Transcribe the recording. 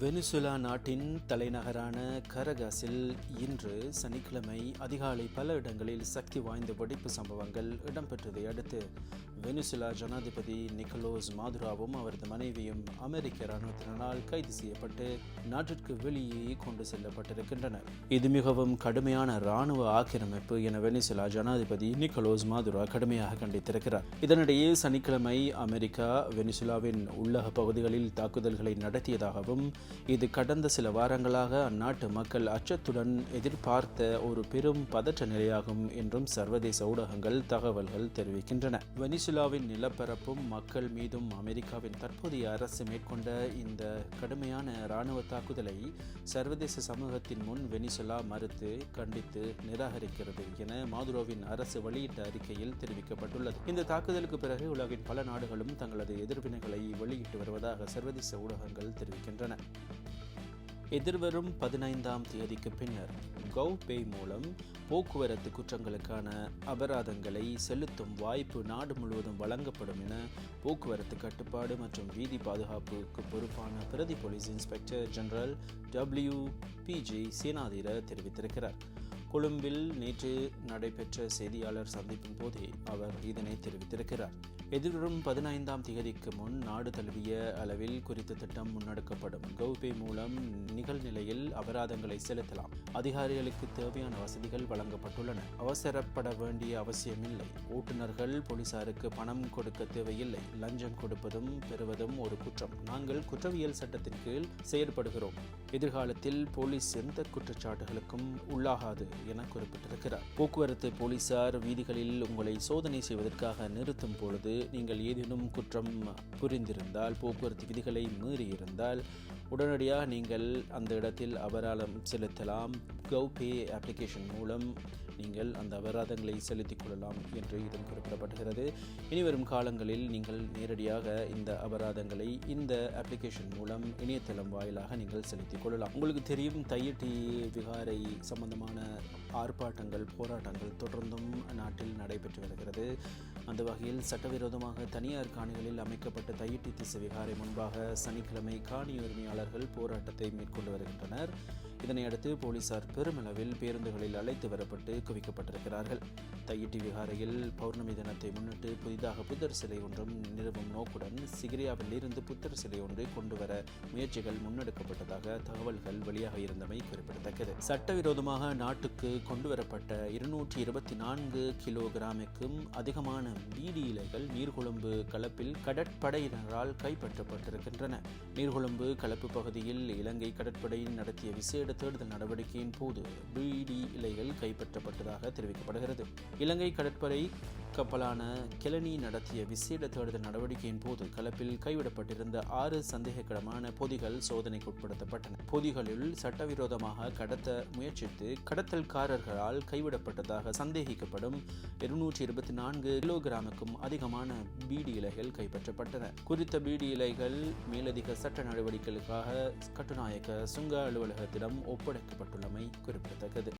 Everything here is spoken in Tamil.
வெனிசுலா நாட்டின் தலைநகரான கரகாஸில் இன்று சனிக்கிழமை அதிகாலை பல இடங்களில் சக்தி வாய்ந்த வெடிப்பு சம்பவங்கள் இடம்பெற்றதை அடுத்து வெனிசுலா ஜனாதிபதி நிக்கலோஸ் மாதுராவும் அவரது மனைவியும் அமெரிக்க இராணுவத்தினரால் கைது செய்யப்பட்டு நாட்டிற்கு வெளியே கொண்டு செல்லப்பட்டிருக்கின்றனர். இது மிகவும் கடுமையான இராணுவ ஆக்கிரமிப்பு என வெனிசுலா ஜனாதிபதி நிக்கலோஸ் மாதுரா கடுமையாக கண்டித்திருக்கிறார். இதனிடையே சனிக்கிழமை அமெரிக்கா வெனிசுலாவின் உள்ளக பகுதிகளில் தாக்குதல்களை நடத்தியதாகவும் இது கடந்த சில வாரங்களாக அந்நாட்டு மக்கள் அச்சத்துடன் எதிர்பார்த்த ஒரு பெரும் பதற்ற நிலையாகும் என்றும் சர்வதேச ஊடகங்கள் தகவல்கள் தெரிவிக்கின்றன. வெனிசுலாவின் நிலப்பரப்பும் மக்கள் மீதும் அமெரிக்காவின் தற்போதைய அரசு மேற்கொண்ட இந்த கடுமையான இராணுவ தாக்குதலை சர்வதேச சமூகத்தின் முன் வெனிசுலா மறுத்து கண்டித்து நிராகரிக்கிறது என மாதுரோவின் அரசு வெளியிட்ட அறிக்கையில் தெரிவிக்கப்பட்டுள்ளது. இந்த தாக்குதலுக்கு பிறகு உலகின் பல நாடுகளும் தங்களது எதிர்வினைகளை வெளியிட்டு வருவதாக சர்வதேச ஊடகங்கள் தெரிவிக்கின்றன. எதிர்வரும் பதினைந்தாம் தேதிக்கு பின்னர் கவ்பே மூலம் போக்குவரத்து குற்றங்களுக்கான அபராதங்களை செலுத்தும் வாய்ப்பு நாடு முழுவதும் வழங்கப்படும் என போக்குவரத்து கட்டுப்பாடு மற்றும் வீதி பாதுகாப்புக்கு பொறுப்பான பிரதி police inspector general W PG Senadheera தெரிவித்திருக்கிறார். கொழும்பில் நேற்று நடைபெற்ற செய்தியாளர் சந்திப்பின் போதே அவர் இதனை தெரிவித்திருக்கிறார். எதிர்வரும் பதினைந்தாம் தேதிக்கு முன் நாடு தழுவிய அளவில் குறித்த திட்டம் முன்னெடுக்கப்படும். கௌபே மூலம் நிகழ்நிலையில் அபராதங்களை செலுத்தலாம். அதிகாரிகளுக்கு தேவையான வசதிகள் வழங்கப்பட்டுள்ளன. அவசரப்பட வேண்டிய அவசியமில்லை. ஓட்டுநர்கள் போலீசாருக்கு பணம் கொடுக்க தேவையில்லை. லஞ்சம் கொடுப்பதும் பெறுவதும் ஒரு குற்றம். நாங்கள் குற்றவியல் சட்டத்தின் கீழ் செயற்படுகிறோம். எதிர்காலத்தில் போலீஸ் எந்த குற்றச்சாட்டுகளுக்கும் உள்ளாகாது என குறிப்பிட்டிருக்கிறார். போக்குவரத்து போலீசார் வீதிகளில் உங்களை சோதனை செய்வதற்காக நிறுத்தும் பொழுது நீங்கள் ஏதேனும் குற்றம் புரிந்திருந்தால் போக்குவரத்து விதிகளை மீறியிருந்தால் உடனடியாக நீங்கள் அந்த இடத்தில் அபராதம் செலுத்தலாம். கௌபே அப்ளிகேஷன் மூலம் நீங்கள் அந்த அபராதங்களை செலுத்திக் கொள்ளலாம் என்று இதில் குறிப்பிடப்படுகிறது. இனிவரும் காலங்களில் நீங்கள் நேரடியாக இந்த அபராதங்களை இந்த அப்ளிகேஷன் மூலம் இணையதளம் வாயிலாக நீங்கள் செலுத்திக் கொள்ளலாம். உங்களுக்கு தெரியும் தையட்டி விகாரை சம்பந்தமான ஆர்ப்பாட்டங்கள் போராட்டங்கள் தொடர்ந்தும் நாட்டில் நடைபெற்று வருகிறது. அந்த வகையில் சட்டவிரோதமாக தனியார் காணிகளில் அமைக்கப்பட்ட தையிட்டி திசை விகாரை முன்பாக சனிக்கிழமை காணி உரிமையாளர்கள் போராட்டத்தை மேற்கொண்டு வருகின்றனர். இதனையடுத்து போலீசார் பெருமளவில் பேருந்துகளில் அழைத்து வரப்பட்டு வைக்கப்பட்டிருக்கிறார்கள் தையிட்டி விகாரையில் பௌர்ணமி தினத்தை முன்னிட்டு புதிதாக புத்தர் சிலை ஒன்றும் நிறுவும் நோக்குடன் சிகிரியாவில் இருந்து புத்தர் சிலை ஒன்றை கொண்டு வர முயற்சிகள் முன்னெடுக்கப்பட்டதாக தகவல்கள் வெளியாக இருந்தமை குறிப்பிடத்தக்கது. சட்டவிரோதமாக நாட்டுக்கு கொண்டு வரப்பட்ட இருநூற்றி இருபத்தி நான்கு கிலோகிராமுக்கும் அதிகமான பீடி இலைகள் நீர்கொழும்பு கலப்பில் கடற்படையினரால் கைப்பற்றப்பட்டிருக்கின்றன. நீர்கொழும்பு கலப்பு பகுதியில் இலங்கை கடற்படையில் நடத்திய விசேட தேடுதல் நடவடிக்கையின் போது பீடி இலைகள் கைப்பற்றப்பட்டதாக தெரிவிக்கப்படுகிறது. இலங்கை கடற்படை கப்பலான கிளனி நடத்திய விசேட தேடுதல் நடவடிக்கையின் போது கலப்பில் கைவிடப்பட்டிருந்த ஆறு சந்தேகக்கிடமான பொதிகள் சோதனைக்கு உட்படுத்தப்பட்டன. பொதிகளில் சட்டவிரோதமாக கடத்த முயற்சித்து கடத்தல்காரர்களால் கைவிடப்பட்டதாக சந்தேகிக்கப்படும் இருநூற்றி இருபத்தி நான்கு கிலோகிராமுக்கும் அதிகமான பீடி இலைகள் கைப்பற்றப்பட்டன. குறித்த பீடி இலைகள் மேலதிக சட்ட நடவடிக்கைகளுக்காக கட்டுநாயக்க சுங்க அலுவலகத்திடம் ஒப்படைக்கப்பட்டுள்ளமை குறிப்பிடத்தக்கது.